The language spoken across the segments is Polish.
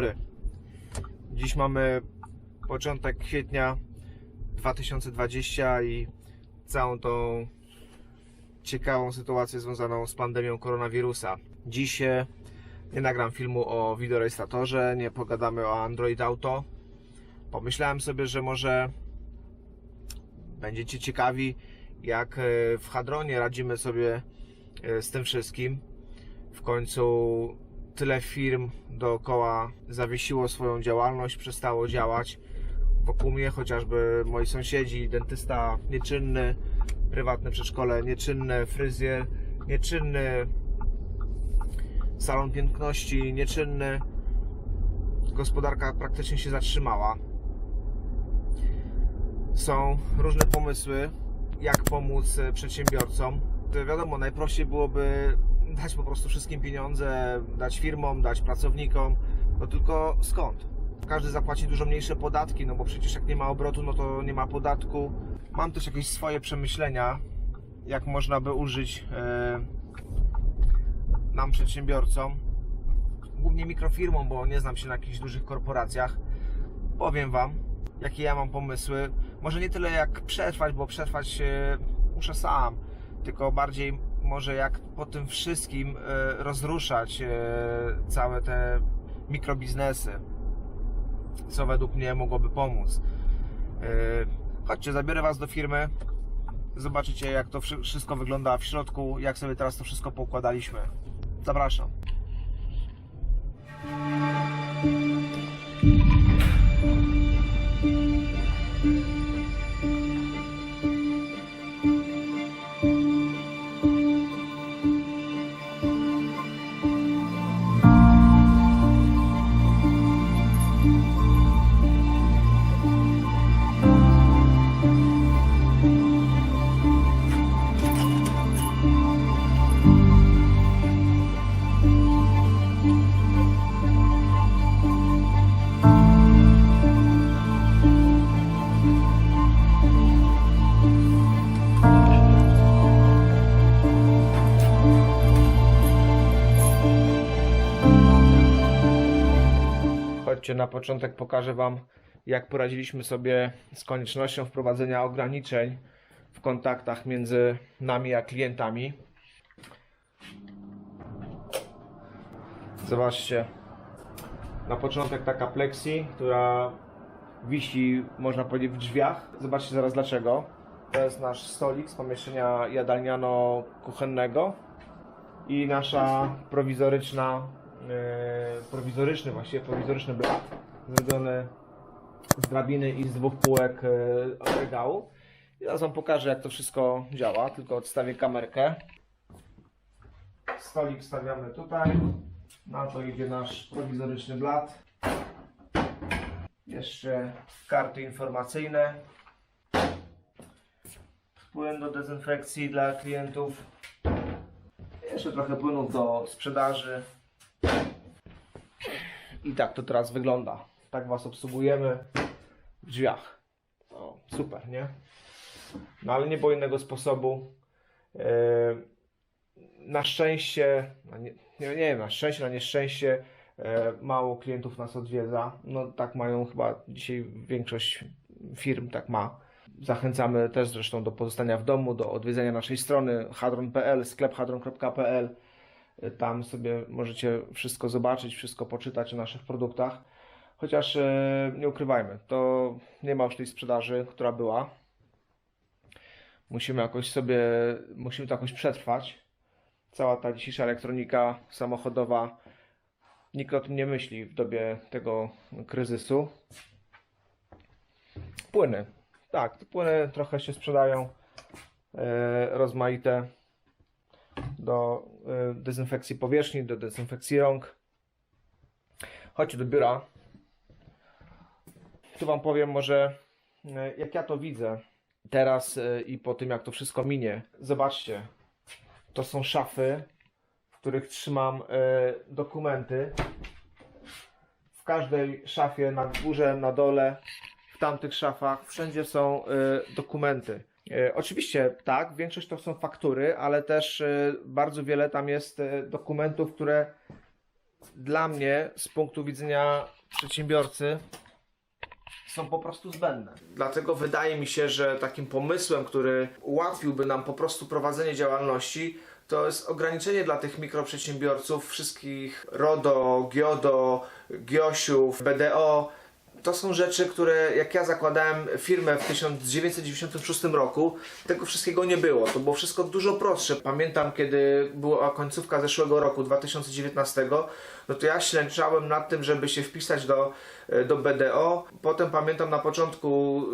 dobry. Dziś mamy początek kwietnia 2020 i całą tą ciekawą sytuację związaną z pandemią koronawirusa. Dziś e, nie nagram filmu o wideorejestratorze, nie pogadamy o Android Auto. Pomyślałem sobie, że może będziecie ciekawi, jak e, w Hadronie radzimy sobie e, z tym wszystkim. W końcu tyle firm dookoła zawiesiło swoją działalność, przestało działać. Wokół mnie chociażby moi sąsiedzi, dentysta nieczynny, prywatne przedszkole nieczynne, fryzjer nieczynny, salon piękności nieczynny. Gospodarka praktycznie się zatrzymała. Są różne pomysły, jak pomóc przedsiębiorcom. To wiadomo, najprościej byłoby dać po prostu wszystkim pieniądze, dać firmom, dać pracownikom, no tylko skąd? Każdy zapłaci dużo mniejsze podatki, no bo przecież jak nie ma obrotu, no to nie ma podatku. Mam też jakieś swoje przemyślenia, jak można by użyć e, nam przedsiębiorcom, głównie mikrofirmom, bo nie znam się na jakichś dużych korporacjach. Powiem Wam, jakie ja mam pomysły. Może nie tyle jak przetrwać, bo przetrwać e, muszę sam, tylko bardziej może jak po tym wszystkim e, rozruszać e, całe te mikrobiznesy, co według mnie mogłoby pomóc. E, Chodźcie, zabiorę Was do firmy, zobaczycie jak to wszy- wszystko wygląda w środku, jak sobie teraz to wszystko poukładaliśmy. Zapraszam. Chodźcie, na początek pokażę Wam, jak poradziliśmy sobie z koniecznością wprowadzenia ograniczeń w kontaktach między nami a klientami. Zobaczcie, na początek taka plexi, która wisi, można powiedzieć, w drzwiach. Zobaczcie zaraz dlaczego. To jest nasz stolik z pomieszczenia jadalniano-kuchennego i nasza prowizoryczna, prowizoryczny właściwie, prowizoryczny blat zrobiony z drabiny i z dwóch półek e, regału. I teraz Wam pokażę jak to wszystko działa, tylko odstawię kamerkę. Stolik stawiamy tutaj, na to idzie nasz prowizoryczny blat. Jeszcze karty informacyjne. Płyn do dezynfekcji dla klientów. Jeszcze trochę płynu do sprzedaży. I tak to teraz wygląda. Tak Was obsługujemy w drzwiach. O, super, nie? No ale nie było innego sposobu. Yy, Na szczęście, no nie, nie, nie wiem, na szczęście, na nieszczęście e, mało klientów nas odwiedza. No tak mają chyba dzisiaj większość firm, tak ma. Zachęcamy też zresztą do pozostania w domu, do odwiedzenia naszej strony hadron.pl, sklep hadron.pl. Tam sobie możecie wszystko zobaczyć, wszystko poczytać o naszych produktach. Chociaż e, nie ukrywajmy, to nie ma już tej sprzedaży, która była. Musimy jakoś sobie, musimy to jakoś przetrwać. Cała ta dzisiejsza elektronika samochodowa, nikt o tym nie myśli w dobie tego kryzysu. Płyny. Tak, płyny trochę się sprzedają e, rozmaite do dezynfekcji powierzchni, do dezynfekcji rąk. Chodźcie do biura. Tu Wam powiem może, e, jak ja to widzę teraz e, i po tym, jak to wszystko minie. Zobaczcie, to są szafy, w których trzymam e, dokumenty. W każdej szafie, na górze, na dole, w tamtych szafach, wszędzie są e, dokumenty. E, Oczywiście tak, większość to są faktury, ale też e, bardzo wiele tam jest e, dokumentów, które dla mnie z punktu widzenia przedsiębiorcy są po prostu zbędne. Dlatego wydaje mi się, że takim pomysłem, który ułatwiłby nam po prostu prowadzenie działalności, to jest ograniczenie dla tych mikroprzedsiębiorców, wszystkich RODO, GIODO, GIOSiów, BDO. To są rzeczy, które jak ja zakładałem firmę w 1996 roku, tego wszystkiego nie było. To było wszystko dużo prostsze. Pamiętam, kiedy była końcówka zeszłego roku, 2019, no to ja ślęczałem nad tym, żeby się wpisać do, do BDO. Potem pamiętam na początku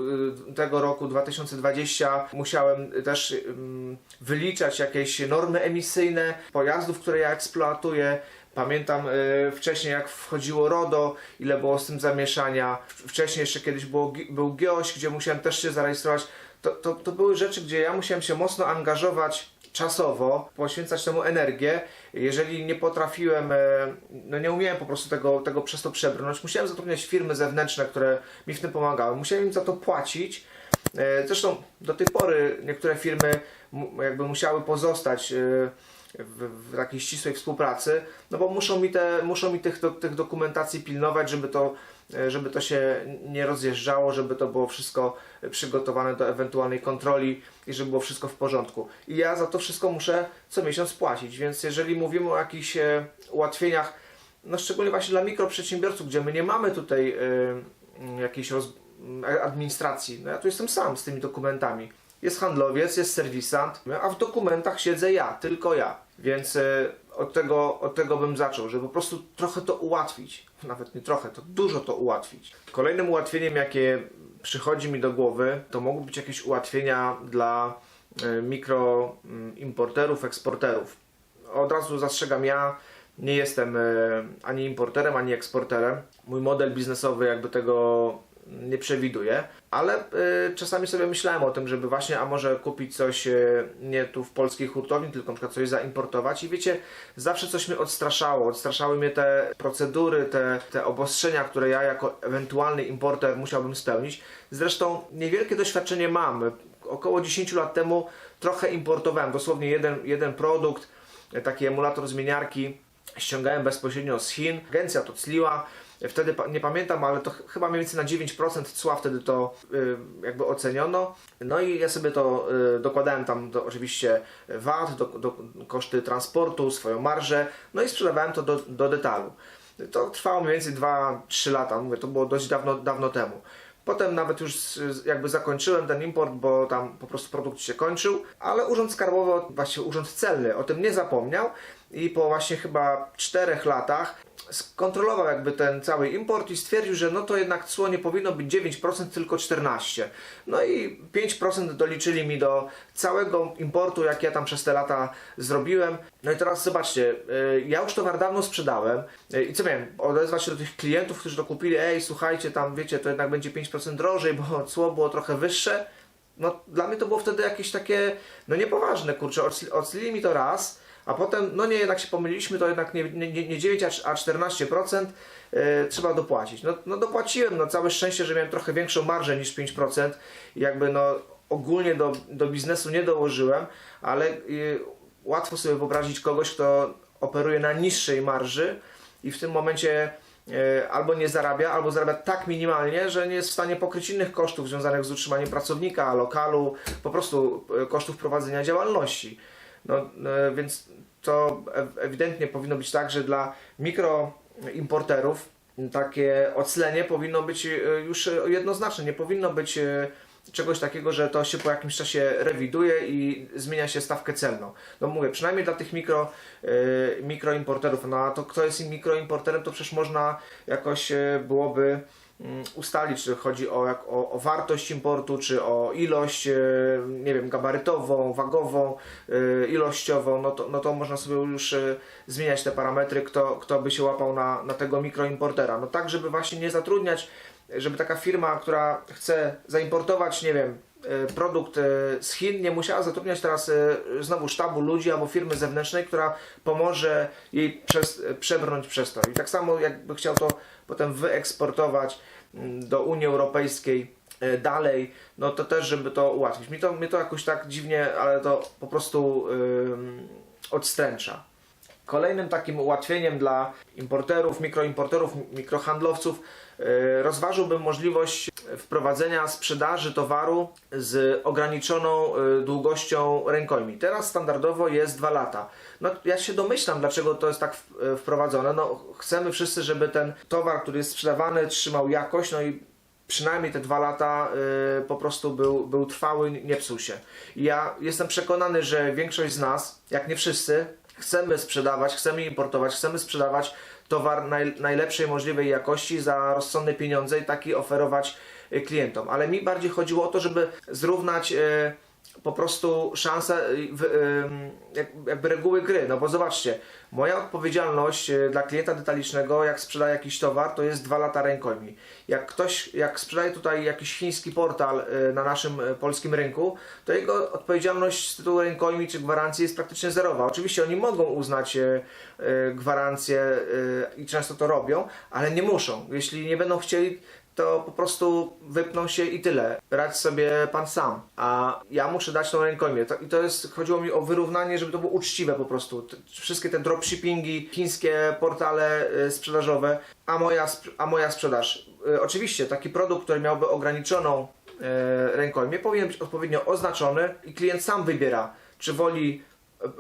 y, tego roku 2020 musiałem też ym, wyliczać jakieś normy emisyjne pojazdów, które ja eksploatuję. Pamiętam y, wcześniej jak wchodziło RODO, ile było z tym zamieszania. Wcześniej jeszcze kiedyś było, był GIOŚ, gdzie musiałem też się zarejestrować. To, to, to były rzeczy, gdzie ja musiałem się mocno angażować czasowo, poświęcać temu energię. Jeżeli nie potrafiłem, e, no nie umiałem po prostu tego, tego przez to przebrnąć, musiałem zatrudniać firmy zewnętrzne, które mi w tym pomagały. Musiałem im za to płacić. E, Zresztą do tej pory niektóre firmy jakby musiały pozostać e, w, w takiej ścisłej współpracy, no bo muszą mi, te, muszą mi tych, do, tych dokumentacji pilnować, żeby to, e, żeby to się nie rozjeżdżało, żeby to było wszystko przygotowane do ewentualnej kontroli i żeby było wszystko w porządku. I ja za to wszystko muszę co miesiąc płacić, więc jeżeli mówimy o jakichś e, ułatwieniach, no szczególnie właśnie dla mikroprzedsiębiorców, gdzie my nie mamy tutaj mm, jakiejś roz, administracji, no ja tu jestem sam z tymi dokumentami. Jest handlowiec, jest serwisant, a w dokumentach siedzę ja, tylko ja. Więc e, od tego, od tego bym zaczął, żeby po prostu trochę to ułatwić. Nawet nie trochę, to dużo to ułatwić. Kolejnym ułatwieniem, jakie przychodzi mi do głowy, to mogą być jakieś ułatwienia dla e, mikroimporterów, eksporterów. Od razu zastrzegam ja, nie jestem e, ani importerem, ani eksporterem. Mój model biznesowy jakby tego nie przewiduje, ale e, czasami sobie myślałem o tym, żeby właśnie, a może kupić coś e, nie tu w polskiej hurtowni, tylko na przykład coś zaimportować i wiecie, zawsze coś mnie odstraszało, odstraszały mnie te procedury, te, te obostrzenia, które ja jako ewentualny importer musiałbym spełnić. Zresztą niewielkie doświadczenie mam. Około 10 lat temu trochę importowałem, dosłownie jeden, jeden produkt, taki emulator zmieniarki, ściągałem bezpośrednio z Chin. Agencja to cliła. Wtedy nie pamiętam, ale to ch- chyba mniej więcej na 9% cła wtedy to y, jakby oceniono. No i ja sobie to y, dokładałem tam do, oczywiście VAT, do, do, koszty transportu, swoją marżę, no i sprzedawałem to do, do detalu. To trwało mniej więcej 2-3 lata, mówię, to było dość dawno, dawno temu. Potem nawet już jakby zakończyłem ten import, bo tam po prostu produkt się kończył, ale Urząd Skarbowy, właściwie Urząd Celny o tym nie zapomniał i po właśnie chyba czterech latach skontrolował jakby ten cały import i stwierdził, że no to jednak cło nie powinno być 9%, tylko 14%. No i 5% doliczyli mi do całego importu, jak ja tam przez te lata zrobiłem. No i teraz zobaczcie, y, ja już towar dawno sprzedałem y, i co miałem? Odezwać się do tych klientów, którzy to kupili, ej słuchajcie, tam wiecie, to jednak będzie 5% drożej, bo cło było trochę wyższe. No dla mnie to było wtedy jakieś takie, no niepoważne, kurczę, odslili mi to raz, a potem, no nie, jednak się pomyliliśmy, to jednak nie, nie, nie nie 9, a 14% e, trzeba dopłacić. No, no dopłaciłem, no całe szczęście, że miałem trochę większą marżę niż 5% i jakby no ogólnie do, do biznesu nie dołożyłem, ale y, łatwo sobie wyobrazić kogoś, kto operuje na niższej marży i w tym momencie e, albo nie zarabia, albo zarabia tak minimalnie, że nie jest w stanie pokryć innych kosztów związanych z utrzymaniem pracownika, lokalu, po prostu e, kosztów prowadzenia działalności. No, e, więc to ewidentnie powinno być tak, że dla mikroimporterów takie oclenie powinno być e, już jednoznaczne. Nie powinno być e, czegoś takiego, że to się po jakimś czasie rewiduje i zmienia się stawkę celną. No mówię, przynajmniej dla tych mikro, e, mikroimporterów. No a to kto jest im mikroimporterem, to przecież można jakoś byłoby ustalić, czy chodzi o, jak, o, o wartość importu, czy o ilość, e, nie wiem, gabarytową, wagową, e, ilościową, no to, no to można sobie już e, zmieniać te parametry, kto, kto by się łapał na, na tego mikroimportera. No tak, żeby właśnie nie zatrudniać, żeby taka firma, która chce zaimportować, nie wiem, produkt z Chin, nie musiała zatrudniać teraz znowu sztabu ludzi albo firmy zewnętrznej, która pomoże jej przez, przebrnąć przez to. I tak samo jakby chciał to potem wyeksportować mm, do Unii Europejskiej e, dalej, no to też, żeby to ułatwić. Mi to, mnie to jakoś tak dziwnie, ale to po prostu ym, odstręcza. Kolejnym takim ułatwieniem dla importerów, mikroimporterów, mikrohandlowców e, rozważyłbym możliwość wprowadzenia sprzedaży towaru z ograniczoną e, długością rękojmi. Teraz standardowo jest 2 lata. No, ja się domyślam, dlaczego to jest tak e, wprowadzone. No, chcemy wszyscy, żeby ten towar, który jest sprzedawany, trzymał jakość, no i przynajmniej te dwa lata po prostu był, był trwały, nie psuł się. I ja jestem przekonany, że większość z nas, jak nie wszyscy, chcemy sprzedawać, chcemy importować, chcemy sprzedawać towar naj, najlepszej możliwej jakości za rozsądne pieniądze i taki oferować y, klientom. Ale mi bardziej chodziło o to, żeby zrównać y, po prostu szanse, y, jakby reguły gry. No bo zobaczcie, moja odpowiedzialność y, dla klienta detalicznego, jak sprzedaje jakiś towar, to jest dwa lata rękojmi. Jak ktoś, jak sprzedaje tutaj jakiś chiński portal y, na naszym polskim rynku, to jego odpowiedzialność z tytułu rękojmi czy gwarancji jest praktycznie zerowa. Oczywiście oni mogą uznać gwarancję i często to robią, ale nie muszą. Jeśli nie będą chcieli, to po prostu wypną się i tyle. Radź sobie pan sam. A ja muszę dać tą rękojmię. To, I to jest, chodziło mi o wyrównanie, żeby to było uczciwe po prostu. Wszystkie te dropshippingi, chińskie portale y, sprzedażowe, a moja, sp- a moja sprzedaż. Y, oczywiście taki produkt, który miałby ograniczoną y, rękojmię, powinien być odpowiednio oznaczony i klient sam wybiera, czy woli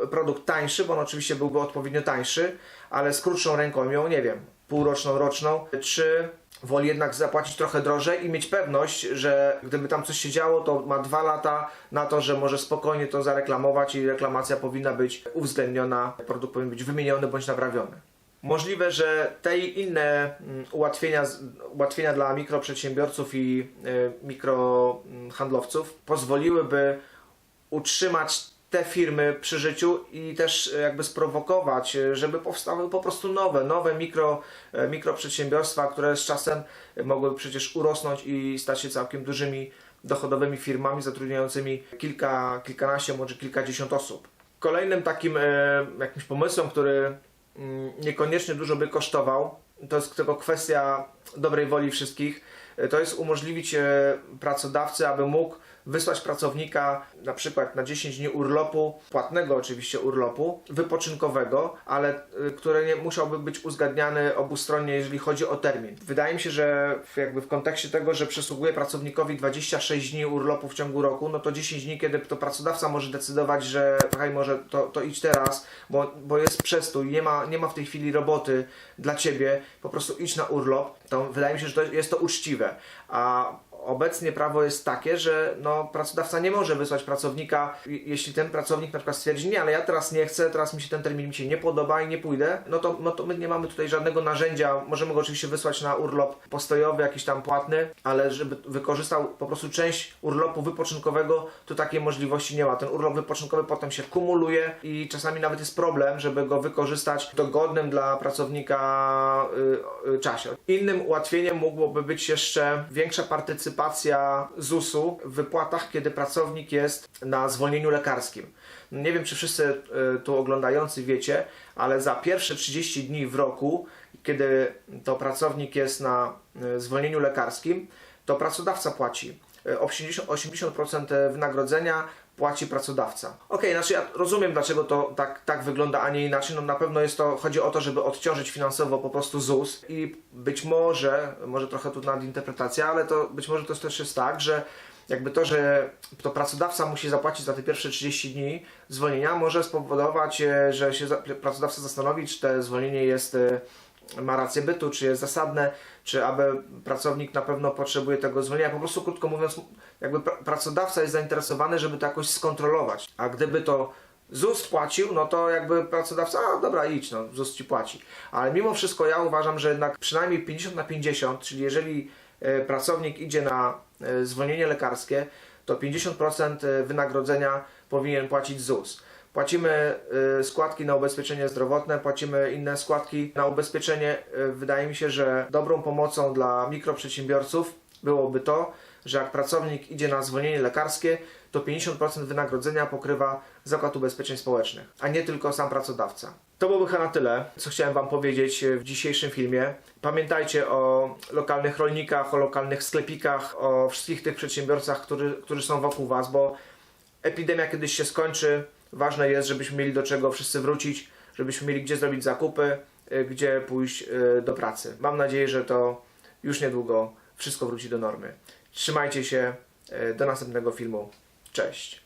e, produkt tańszy, bo on oczywiście byłby odpowiednio tańszy, ale z krótszą rękojmią, nie wiem, półroczną, roczną, czy woli jednak zapłacić trochę drożej i mieć pewność, że gdyby tam coś się działo, to ma dwa lata na to, że może spokojnie to zareklamować i reklamacja powinna być uwzględniona, produkt powinien być wymieniony bądź naprawiony. Możliwe, że te i inne mm, ułatwienia, ułatwienia dla mikroprzedsiębiorców i y, mikrohandlowców pozwoliłyby utrzymać te firmy przy życiu i też e, jakby sprowokować, e, żeby powstały po prostu nowe, nowe mikro, e, mikroprzedsiębiorstwa, które z czasem mogłyby przecież urosnąć i stać się całkiem dużymi dochodowymi firmami zatrudniającymi kilka, kilkanaście, może kilkadziesiąt osób. Kolejnym takim jakimś pomysłem, który mm, niekoniecznie dużo by kosztował, to jest tylko kwestia dobrej woli wszystkich, to jest umożliwić pracodawcy, aby mógł wysłać pracownika na przykład na 10 dni urlopu, płatnego oczywiście urlopu, wypoczynkowego, ale y, który nie musiałby być uzgadniany obustronnie, jeżeli chodzi o termin. Wydaje mi się, że jakby w kontekście tego, że przysługuje pracownikowi 26 dni urlopu w ciągu roku, no to 10 dni, kiedy to pracodawca może decydować, że słuchaj, może to, to idź teraz, bo, bo jest przestój, nie ma, nie ma w tej chwili roboty dla ciebie, po prostu idź na urlop, to wydaje mi się, że to jest to uczciwe. A obecnie prawo jest takie, że no, pracodawca nie może wysłać pracownika, je- jeśli ten pracownik na przykład stwierdzi, nie, ale ja teraz nie chcę, teraz mi się ten termin mi się nie podoba i nie pójdę, no to, no to my nie mamy tutaj żadnego narzędzia, możemy go oczywiście wysłać na urlop postojowy, jakiś tam płatny, ale żeby wykorzystał po prostu część urlopu wypoczynkowego, to takiej możliwości nie ma. Ten urlop wypoczynkowy potem się kumuluje i czasami nawet jest problem, żeby go wykorzystać w dogodnym dla pracownika y, y, czasie. Innym ułatwieniem mogłoby być jeszcze większa partycypacja ZUS-u w wypłatach, kiedy pracownik jest na zwolnieniu lekarskim. Nie wiem, czy wszyscy y, tu oglądający wiecie, ale za pierwsze 30 dni w roku, kiedy to pracownik jest na y, zwolnieniu lekarskim, to pracodawca płaci y, 80%, 80% wynagrodzenia płaci pracodawca. Okej, znaczy ja rozumiem dlaczego to tak, tak wygląda, a nie inaczej. No na pewno jest to, chodzi o to, żeby odciążyć finansowo po prostu ZUS i być może, może trochę tu nadinterpretacja, ale to być może to też jest tak, że jakby to, że to pracodawca musi zapłacić za te pierwsze 30 dni zwolnienia może spowodować, e, że się pracodawca zastanowi, czy to zwolnienie jest e, ma rację bytu, czy jest zasadne, czy aby pracownik na pewno potrzebuje tego zwolnienia. Po prostu krótko mówiąc, jakby pra- pracodawca jest zainteresowany, żeby to jakoś skontrolować. A gdyby to ZUS płacił, no to jakby pracodawca, a dobra, idź, no, ZUS ci płaci. Ale mimo wszystko ja uważam, że jednak przynajmniej 50 na 50, czyli jeżeli e, pracownik idzie na e, zwolnienie lekarskie, to 50% wynagrodzenia powinien płacić ZUS. Płacimy y, składki na ubezpieczenie zdrowotne, płacimy inne składki na ubezpieczenie. Y, Wydaje mi się, że dobrą pomocą dla mikroprzedsiębiorców byłoby to, że jak pracownik idzie na zwolnienie lekarskie, to 50% wynagrodzenia pokrywa Zakład Ubezpieczeń Społecznych, a nie tylko sam pracodawca. To byłoby chyba na tyle, co chciałem Wam powiedzieć w dzisiejszym filmie. Pamiętajcie o lokalnych rolnikach, o lokalnych sklepikach, o wszystkich tych przedsiębiorcach, którzy, którzy są wokół Was, bo epidemia kiedyś się skończy. Ważne jest, żebyśmy mieli do czego wszyscy wrócić, żebyśmy mieli gdzie zrobić zakupy, y, gdzie pójść y, do pracy. Mam nadzieję, że to już niedługo wszystko wróci do normy. Trzymajcie się, y, do następnego filmu. Cześć.